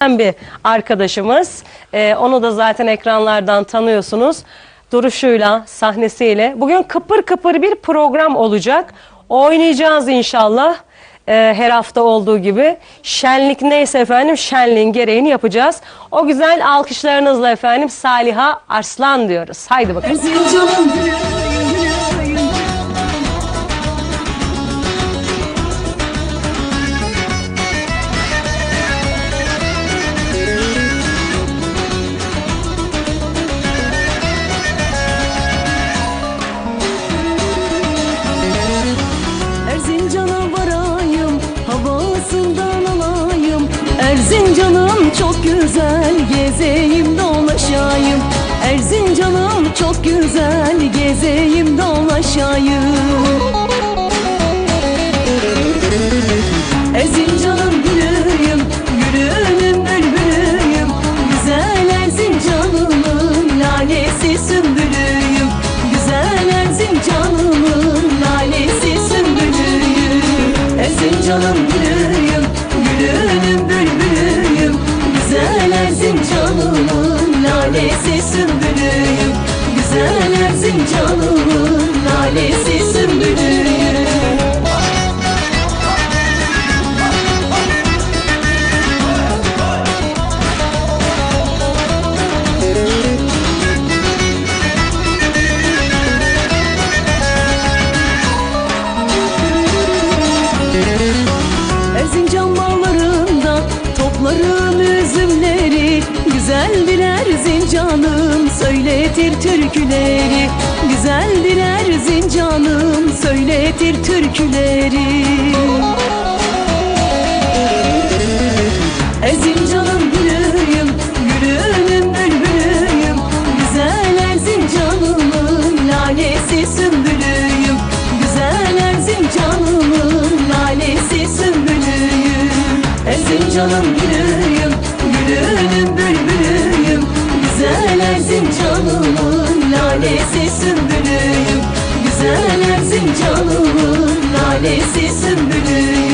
bir arkadaşımız. Ee, onu da zaten ekranlardan tanıyorsunuz. Duruşuyla, sahnesiyle. Bugün kıpır kıpır bir program olacak. Oynayacağız inşallah. Ee, her hafta olduğu gibi. Şenlik neyse efendim şenliğin gereğini yapacağız. O güzel alkışlarınızla efendim Saliha Arslan diyoruz. Haydi bakalım. Çok güzel, gezeyim dolaşayım. Erzincan'ım çok güzel, gezeyim dolaşayım. Erzincan'ım gülüyüm, gülünün bülbülüyüm. Güzel Erzincan'ımın lalesi sümbülüyüm. Güzel Erzincan'ımın lalesi sümbülüyüm. Erzincan'ım gülüyüm, Erzincan'ımın lalesi sümbülüyüm. Güzel Erzincan'ımın lalesi sümbülüyüm üzümleri Güzeldir Erzincan'ım söyletir türküleri. Güzeldir Erzincan'ım söyletir türküleri. Erzincan'ım gülüyüm, gülünün bülbülüyüm. Güzel Erzincan'ımın lalesi sümbülüyüm. Güzel Erzincan'ımın lalesi sümbülüyüm. Erzincan'ım gülüyüm, gülünün bülbülüyüm Güzel Erzincan'ımın lalesi sümbülüyüm. Güzel Erzincan'ımın lalesi sümbülüyüm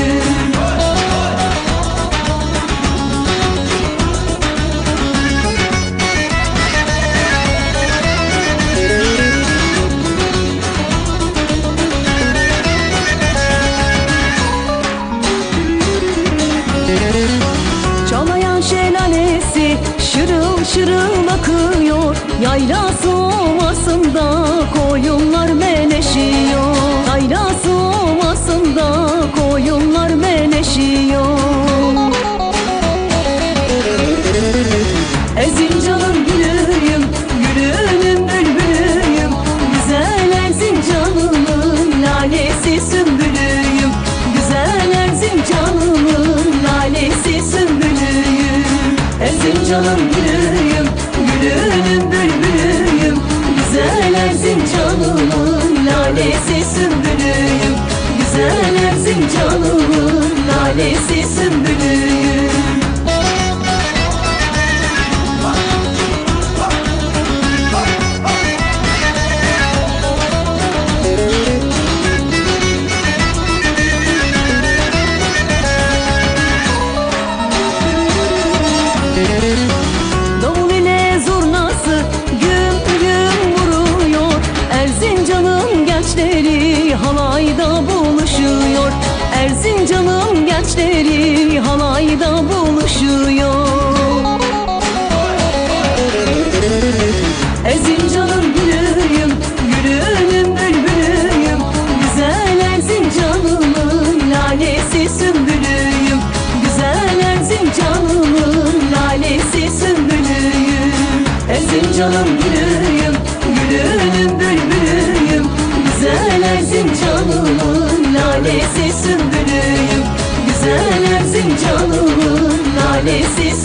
şırıl akıyor Yaylası ovasında koyunlar meleşiyor. Yaylası ovasında koyunlar meleşiyor. Erzincan'ım gülüyüm, gülünün bülbülüyüm. Güzel Erzincan'ımın lalesi sümbülüyüm. Güzel Erzincan'ımın lalesi sümbülüyüm. Erzincan'ım gülüyüm, lalesi sümbülüyüm. Güzel Erzincan'ımın lalesi sümbülüyüm gençleri halayda buluşuyor. Erzincan'ın gülüyüm, gülünüm bülbülüyüm. Güzel Erzincan'ımın lalesi sümbülüyüm. Güzel Erzincan'ımın lalesi sümbülüyüm. Erzincan'ın gülüyüm, gülünüm bülbülüyüm. Güzel Erzincan'ımın lalesi sümbülüyüm. Sen Erzincan'ımın lalesisin